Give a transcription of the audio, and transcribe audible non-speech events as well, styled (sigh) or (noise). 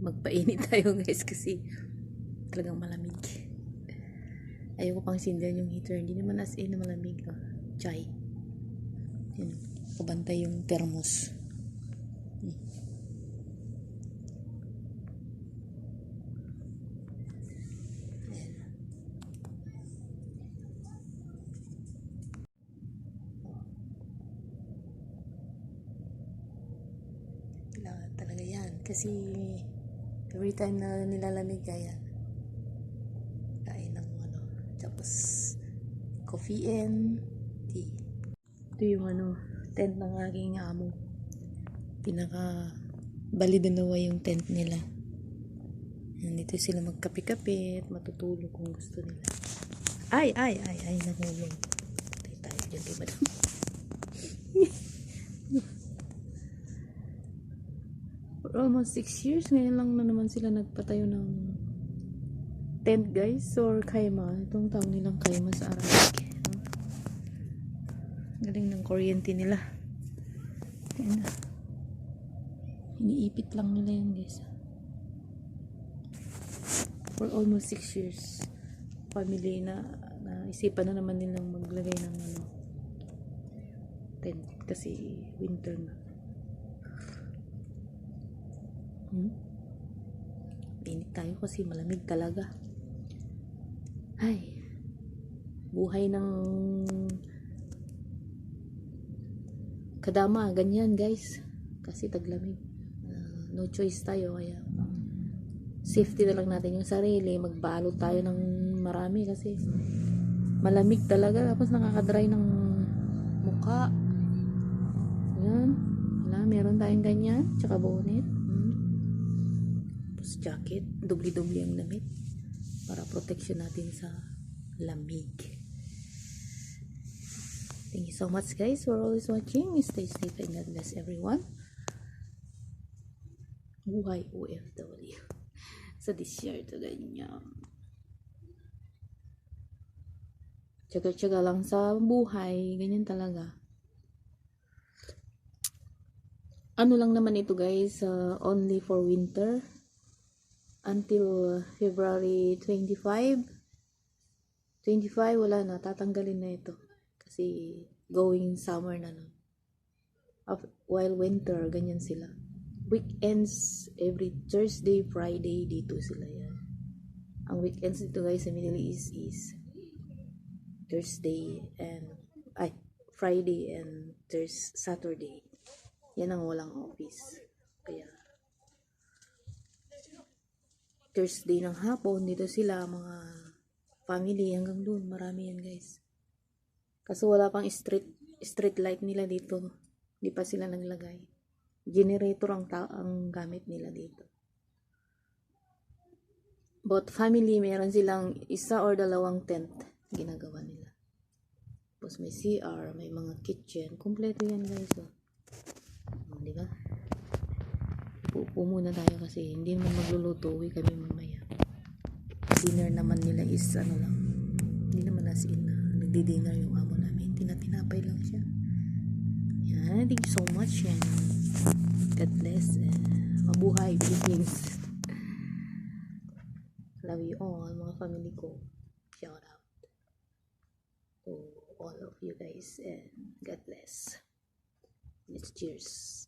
magpainit (laughs) tayo guys kasi talagang malamig. Ayoko pang sindan yung heater. Hindi naman as in na malamig. Oh. Chai. Yan. Kabantay yung thermos. Hmm. Kailangan talaga yan. Kasi every time na nilalamig ka yan, kain ng ano, tapos coffee and tea. Ito yung ano, tent ng aking amo. Pinaka balidanawa yung tent nila. Yan, dito sila magkape-kape at matutulog kung gusto nila. Ay, ay, ay, ay, nahulog. Tayo tayo dyan kay. Almost 6 years, ngayon lang na naman sila nagpatayo ng tent guys or kaima. Itong tawag nilang kaima sa Arabic. Galing ng kuryente nila. Ayan. Iniipit lang nila yan guys. For almost 6 years. Family na, na isipan na naman nilang maglagay ng ano tent kasi winter na. Hmm? Init tayo kasi malamig talaga. Ay. Buhay ng kadama, ganyan guys. Kasi taglamig. Ah, no choice tayo kaya safety na lang natin yung sarili. Magbalot tayo ng marami kasi malamig talaga. Tapos nakakadry ng muka. Yan. Wala, meron tayong ganyan. Tsaka bonnet. Jacket. Dubli-dubli ang damit. Para protection natin sa lamig. Thank you so much guys for always watching. Stay safe and God bless everyone. Buhay OFW. (laughs) Sa disyerto ganyan. Tsaga-tsaga lang sa buhay. Ganyan talaga. Ano lang naman ito guys. uh, only for winter. Until February 25. 25 wala na. Tatanggalin na ito. Kasi going summer na nun. Af- While winter, ganyan sila. Weekends, every Thursday, Friday, dito sila yan. Ang weekends dito guys sa Middle East is Thursday and ay Friday and Thurs Saturday. Yan ang walang office. Kaya Thursday ng hapon dito sila mga family hanggang doon marami yan guys. Kaso wala pang street street light nila dito. Hindi pa sila naglagay. Generator ang ta- ang gamit nila dito. But family, meron silang isa or dalawang tent ginagawa nila. Tapos may CR, may mga kitchen. Kompleto yan guys. Oh. Oh, di ba? Uupo muna tayo kasi hindi naman magluluto. Uwi kami mamaya. Dinner naman nila is ano lang. Hindi naman as in na nagdi-dinner yung amo namin. Tinatinapay lang siya. Yan. Thank you so much. Yan. God bless. Uh, mabuhay, Philippines. Love you all, mga family ko. Shout out to all of you guys and God bless. Let's cheers.